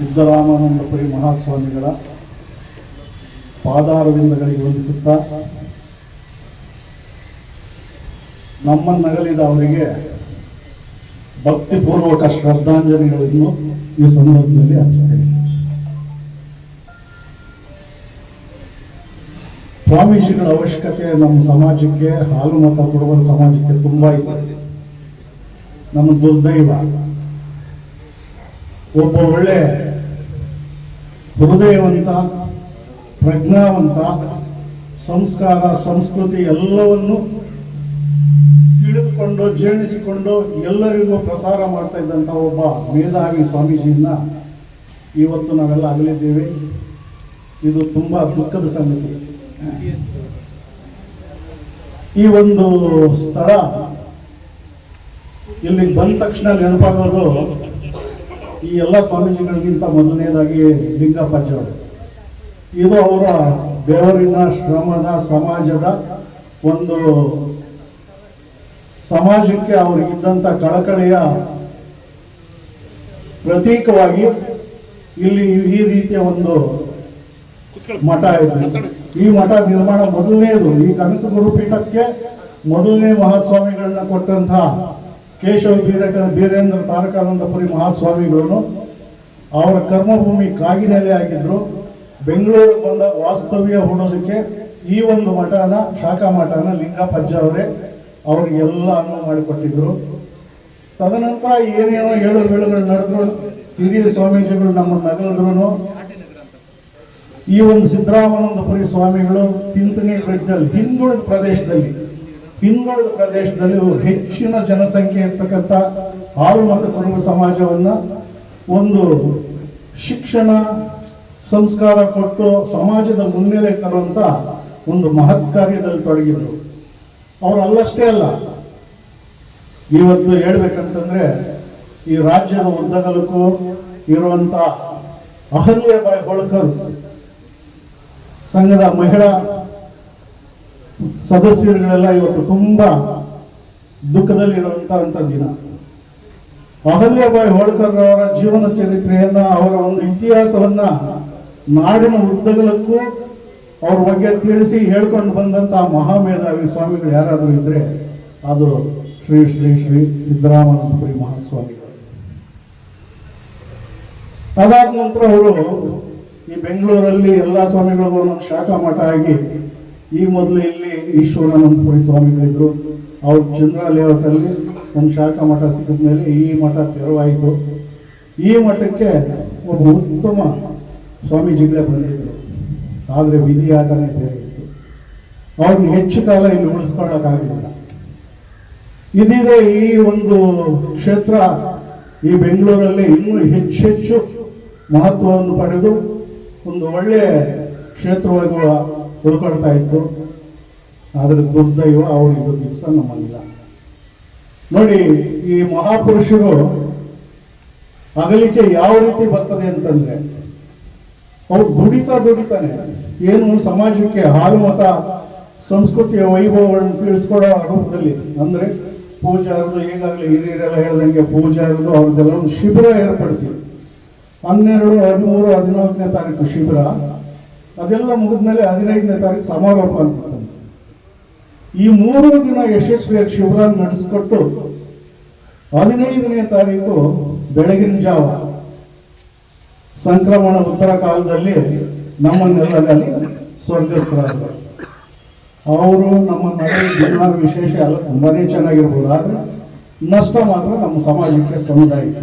ಸಿದ್ದರಾಮಾನಂದಪುರಿ ಮಹಾಸ್ವಾಮಿಗಳ ಪಾದಾರವಿಂದಗಳಿಗೆ ವಂದಿಸುತ್ತಾ ನಮ್ಮನ್ನಗಲಿದ ಅವರಿಗೆ ಭಕ್ತಿಪೂರ್ವಕ ಶ್ರದ್ಧಾಂಜಲಿಗಳನ್ನು ಈ ಸಂದರ್ಭದಲ್ಲಿ ಅರ್ಪಿಸ್ತೇನೆ ಸ್ವಾಮೀಜಿಗಳ ಅವಶ್ಯಕತೆ ನಮ್ಮ ಸಮಾಜಕ್ಕೆ, ಹಾಲು ಮತ ಕೊಡುವ ಸಮಾಜಕ್ಕೆ ತುಂಬಾ ಇದೆ. ನಮ್ಮ ದುರ್ದೈವ, ಒಬ್ಬ ಒಳ್ಳೆ ಹೃದಯವಂತ, ಪ್ರಜ್ಞಾವಂತ, ಸಂಸ್ಕಾರ, ಸಂಸ್ಕೃತಿ ಎಲ್ಲವನ್ನು ತಿಳಿದುಕೊಂಡು, ಜೀರ್ಣಿಸಿಕೊಂಡು ಎಲ್ಲರಿಗೂ ಪ್ರಸಾರ ಮಾಡ್ತಾ ಇದ್ದಂಥ ಒಬ್ಬ ಮೇಧಾವಿ ಸ್ವಾಮೀಜಿಯನ್ನ ಇವತ್ತು ನಾವೆಲ್ಲ ಅಗಲಿದ್ದೇವೆ. ಇದು ತುಂಬ ದುಃಖದ ಸಂಗತಿ. ಈ ಒಂದು ಸ್ಥಳ ಇಲ್ಲಿಗೆ ಬಂದ ತಕ್ಷಣ ನೆನಪಾಗೋದು ಈ ಎಲ್ಲ ಸ್ವಾಮೀಜಿಗಳಿಗಿಂತ ಮೊದಲನೇದಾಗಿ ಲಿಂಗ ಅವರು ಇದು ಅವರ ಬೆವರಿನ ಶ್ರಮದ ಸಮಾಜದ ಒಂದು ಸಮಾಜಕ್ಕೆ ಅವರಿಗಿದ್ದಂಥ ಕಳಕಳಿಯ ಪ್ರತೀಕವಾಗಿ ಇಲ್ಲಿ ಈ ರೀತಿಯ ಒಂದು ಮಠ ಇದೆ. ಈ ಮಠ ನಿರ್ಮಾಣ ಮೊದಲನೇದು. ಈ ಕನಕ ಗುರುಪೀಠಕ್ಕೆ ಮೊದಲನೇ ಮಹಾಸ್ವಾಮಿಗಳನ್ನ ಕೊಟ್ಟಂತಹ ಕೇಶವ ಬೀರ ಬೀರೇಂದ್ರ ತಾರಕಾನಂದಪುರಿ ಮಹಾಸ್ವಾಮಿಗಳು ಅವರ ಕರ್ಮಭೂಮಿ ಕಾಗಿನೆಲೆ ಆಗಿದ್ರು. ಬೆಂಗಳೂರು ಬಂದ ವಾಸ್ತವ್ಯ ಹೂಡೋದಕ್ಕೆ ಈ ಒಂದು ಮಠನ, ಶಾಖಾ ಮಠನ ಲಿಂಗಪ್ಪಜ್ಜ ಅವರೇ ಅವ್ರಿಗೆಲ್ಲ ಅನ್ನ ಮಾಡಿಕೊಟ್ಟಿದ್ರು. ತದನಂತರ ಏನೇನೋ ಏಳು ಬೀಳುಗಳು ನಡೆದ್ರು. ಹಿರಿಯ ಸ್ವಾಮೀಜಿಗಳು ನಮ್ಮನ್ನು ನಗಲಿದ್ರು ಈ ಒಂದು ಸಿದ್ದರಾಮಾನಂದಪುರಿ ಸ್ವಾಮಿಗಳು ತಿಂತನಿ ಬ್ರಿಡ್ಜಲ್ಲಿ, ಹಿಂದುಳಿದ ಪ್ರದೇಶದಲ್ಲಿ ಹಿಂದುಳಿದ ಪ್ರದೇಶದಲ್ಲಿ ಹೆಚ್ಚಿನ ಜನಸಂಖ್ಯೆ ಇರ್ತಕ್ಕಂಥ ಆರು ಮತ್ತು ಕುರುಬ ಸಮಾಜವನ್ನ ಒಂದು ಶಿಕ್ಷಣ, ಸಂಸ್ಕಾರ ಕೊಟ್ಟು ಸಮಾಜದ ಮುನ್ನೆಲೆ ತರುವಂಥ ಒಂದು ಮಹತ್ ಕಾರ್ಯದಲ್ಲಿ ತೊಡಗಿದ್ರು. ಅವರು ಅಲ್ಲಷ್ಟೇ ಅಲ್ಲ, ಇವತ್ತು ಹೇಳ್ಬೇಕಂತಂದ್ರೆ ಈ ರಾಜ್ಯದ ಉದ್ದಗಲಕ್ಕೂ ಇರುವಂತ ಅಹಲ್ಯಬಾಯಿ ಹೋಳ್ಕರ್, ಸಂಘದ ಮಹಿಳಾ ಸದಸ್ಯರುಗಳೆಲ್ಲ ಇವತ್ತು ತುಂಬಾ ದುಃಖದಲ್ಲಿರುವಂತ ದಿನ. ಅಹಲ್ಯಬಾಯಿ ಹೋಳ್ಕರ್ ಅವರ ಜೀವನ ಚರಿತ್ರೆಯನ್ನ, ಅವರ ಒಂದು ಇತಿಹಾಸವನ್ನ ನಾಡಿನ ಉದ್ದಗಲಕ್ಕೂ ಅವ್ರ ಬಗ್ಗೆ ತಿಳಿಸಿ ಹೇಳ್ಕೊಂಡು ಬಂದಂತ ಮಹಾಮೇಧಾವಿ ಸ್ವಾಮಿಗಳು ಯಾರಾದರೂ ಇದ್ರೆ ಅದು ಶ್ರೀ ಶ್ರೀ ಶ್ರೀ ಸಿದ್ದರಾಮನಂದಪುರಿ ಮಹಾಸ್ವಾಮಿಗಳು. ಅದಾದ ನಂತರ ಅವರು ಈ ಬೆಂಗಳೂರಲ್ಲಿ ಎಲ್ಲ ಸ್ವಾಮಿಗಳಿಗೂ ಶಾಖಾ ಮಠ ಆಗಿ ಈ ಮೊದಲು ಇಲ್ಲಿ ಈಶ್ವರಾನಂದಪುರಿ ಸ್ವಾಮಿಗಳಿದ್ರು. ಅವ್ರು ಚಂದ್ರ ಲೇಔಟಲ್ಲಿ ಒಂದು ಶಾಖಾ ಮಠ ಸಿಕ್ಕಿದ ಮೇಲೆ ಈ ಮಠ ತೆರವಾಯಿತು. ಈ ಮಠಕ್ಕೆ ಒಬ್ಬ ಉತ್ತಮ ಸ್ವಾಮೀಜಿಗಳೇ ಬಂದಿದ್ದರು. ಆದರೆ ವಿಧಿ ಬೇರೆ ಸೇರಿತ್ತು ಅವ್ರನ್ನ ಹೆಚ್ಚು ಕಾಲ ಇಲ್ಲಿ ಉಳಿಸ್ಕೊಳ್ಳೋಕ್ಕಾಗಲಿಲ್ಲ ಇದೀಗ ಈ ಒಂದು ಕ್ಷೇತ್ರ ಈ ಬೆಂಗಳೂರಲ್ಲಿ ಇನ್ನೂ ಹೆಚ್ಚೆಚ್ಚು ಮಹತ್ವವನ್ನು ಪಡೆದು ಒಂದು ಒಳ್ಳೆಯ ಕ್ಷೇತ್ರವಾಗಿ ಉಳ್ಕೊಳ್ತಾ ಇತ್ತು. ಆದರೆ ದುರ್ದೈವ ಅವರು ಇದು ದಿವಸ ನಮ್ಮಲ್ಲಿಲ್ಲ. ನೋಡಿ, ಈ ಮಹಾಪುರುಷರು ಅಗಲಿಕೆ ಯಾವ ರೀತಿ ಬರ್ತದೆ ಅಂತಂದ್ರೆ, ಅವ್ರು ದುಡಿತಾ ದುಡಿತಾನೆ. ಏನು ಸಮಾಜಕ್ಕೆ ಹಾಲು ಮತ, ಸಂಸ್ಕೃತಿಯ ವೈಭವಗಳನ್ನು ತಿಳಿಸ್ಕೊಡೋ ರೂಪದಲ್ಲಿ, ಅಂದ್ರೆ ಪೂಜಾರದು ಈಗಾಗಲೇ ಹಿರಿಯರೆಲ್ಲ ಹೇಳ್ದಂಗೆ ಪೂಜಾರದು ಅವ್ರದ್ದೆಲ್ಲ ಒಂದು ಶಿಬಿರ ಏರ್ಪಡಿಸಿ. ಹನ್ನೆರಡು, ಹದಿಮೂರು, ಹದಿನಾಲ್ಕನೇ ತಾರೀಕು ಶಿಬಿರ. ಅದೆಲ್ಲ ಮುಗಿದ್ಮೇಲೆ ಹದಿನೈದನೇ ತಾರೀಕು ಸಮಾರೋಪ ಅಂತ ಈ ಮೂರು ದಿನ ಯಶಸ್ವಿಯಾಗಿ ಶಿಬಿರ ನಡೆಸಿಕೊಟ್ಟು ಹದಿನೈದನೇ ತಾರೀಕು ಬೆಳಗಿನ ಜಾವ ಸಂಕ್ರಮಣ ಉತ್ತರ ಕಾಲದಲ್ಲಿ ನಮ್ಮ ಅಲ್ಲಿ ಸ್ವರ್ಗಸ್ಥರಾದರು. ಅವರು ನಮ್ಮ ಮನೆ ಜೀವನ ವಿಶೇಷ ಅಲ್ಲ ತುಂಬಾನೇ ಚೆನ್ನಾಗಿರ್ಬೋದು ಆದ್ರೆ ನಷ್ಟ ಮಾತ್ರ ನಮ್ಮ ಸಮಾಜಕ್ಕೆ ಸಮುದಾಯಕ್ಕೆ.